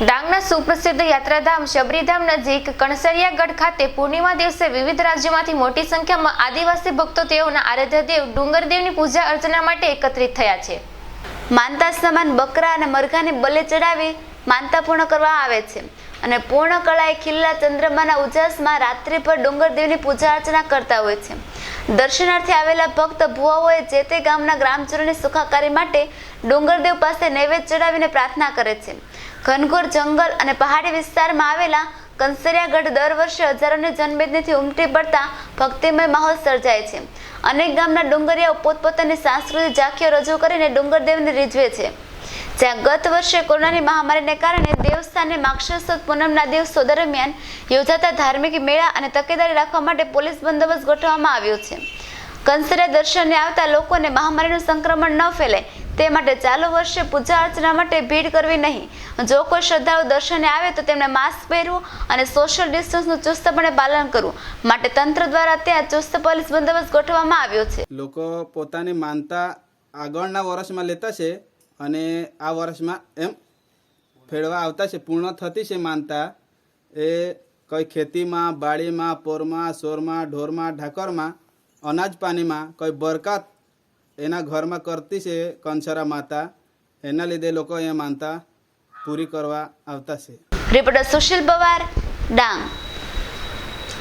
ડાંગના સુપ્રસિદ્ધ યાત્રાધામ શબરીધામ નજીક કણસરિયા ગઢ ખાતે પૂર્ણિમા દિવસે વિવિધ રાજ્યોમાંથી મોટી સંખ્યામાં આદિવાસી ભક્તો તેઓના આરાધ્યદેવ ડુંગરદેવની પૂજા અર્ચના માટે એકત્રિત થયા છે. માનતા સમાન બકરા અને મરઘાને બલે ચડાવી માનતા પૂર્ણ કરવા આવે છે. અને પૂર્ણ કળાએ ખીલ્લા ચંદ્રમાના ઉજાસમાં રાત્રિભર ડુંગરદેવની પૂજા અર્ચના કરતા હોય છે. દર્શનાર્થે આવેલા ભક્ત ભુવાઓએ જે તે ગામના ગ્રામજનોની સુખાકારી માટે ડુંગરદેવ પાસે નૈવેદ્ય ચડાવીને પ્રાર્થના કરે છે. ઘનઘોર જંગલ અને પહાડી વિસ્તારમાં આવેલા કંસરિયાગઢ દર વર્ષે હજારોની જન્મેદનીથી ઉમટી પડતા ભક્તિમય માહોલ સર્જાય છે. અનેક ગામના ડુંગરિયાઓ પોતપોતાની સાંસ્કૃતિક ઝાંખીઓ રજૂ કરીને ડુંગરદેવને રીઝવે છે. જ્યાં ગત વર્ષે કોરોનાની મહામારીને કારણે દેવસ્થાને માક્ષર પૂનમના દિવસો દરમિયાન યોજાતા ધાર્મિક મેળા અને તકેદારી રાખવા માટે પોલીસ બંદોબસ્ત ગોઠવવામાં આવ્યો છે. કંસરિયા દર્શને આવતા લોકોને મહામારીનું સંક્રમણ ન ફેલાય તે માટે ચાલુ વર્ષે પૂજા અર્ચના માટે ભીડ કરવી નહીં. જો કોઈ શ્રદ્ધાળુ દર્શને આવે તો તેમને માસ્ક પહેરવું અને સોશિયલ ડિસ્ટન્સનું ચુસ્તપણે પાલન કરવું માટે તંત્ર દ્વારા ત્યાં ચુસ્ત પોલીસ બંદોબસ્ત ગોઠવવામાં આવ્યો છે. લોકો પોતાની માનતા આગળના વર્ષમાં લેતા છે. અને આ વર્ષમાં એમ ફેરવા આવતા છે. પૂર્ણ થતી છે માનતા. એ કોઈ ખેતીમાં બાળીમાં પોરમાં, સોરમાં, ઢોરમાં, ઢાકરમાં, અનાજ પાણીમાં કોઈ બરકાત એના ઘરમાં કરતી છે કંસરા માતા. એના લીધે લોકો અહીંયા માનતા પૂરી કરવા આવતા છે. રિપોર્ટર સુશીલ પવાર, ડાંગ.